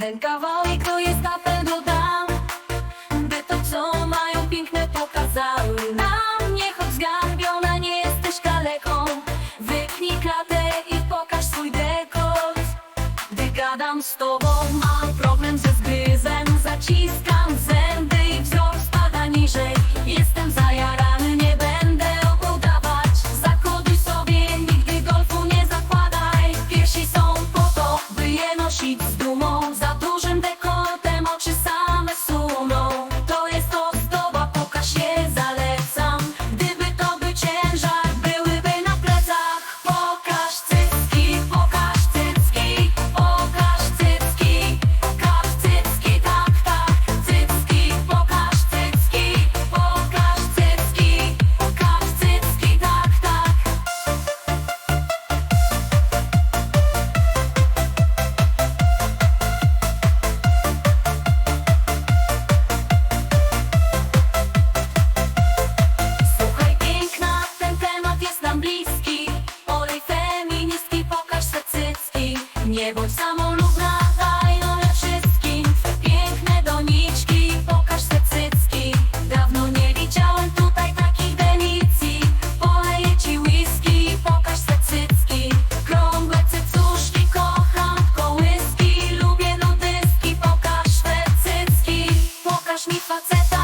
Ten kawałek to jest na pewno dam By to co mają piękne pokazały nam. Nie chodź zgarbiona, nie jesteś kaleką. Wypnij klatę i pokaż swój dekolt Gdy gadam z tobą, mam problem ze zgryzem Zaciska Nie bądź samolubna, daj nole wszystkim. Piękne doniczki, pokaż se cycki. Dawno nie widziałem tutaj takich delicji Poleję ci whisky, pokaż se cycki. Krągłe cycuszki, kocham kołyski Lubię nudyski, pokaż te cycki. Pokaż mi faceta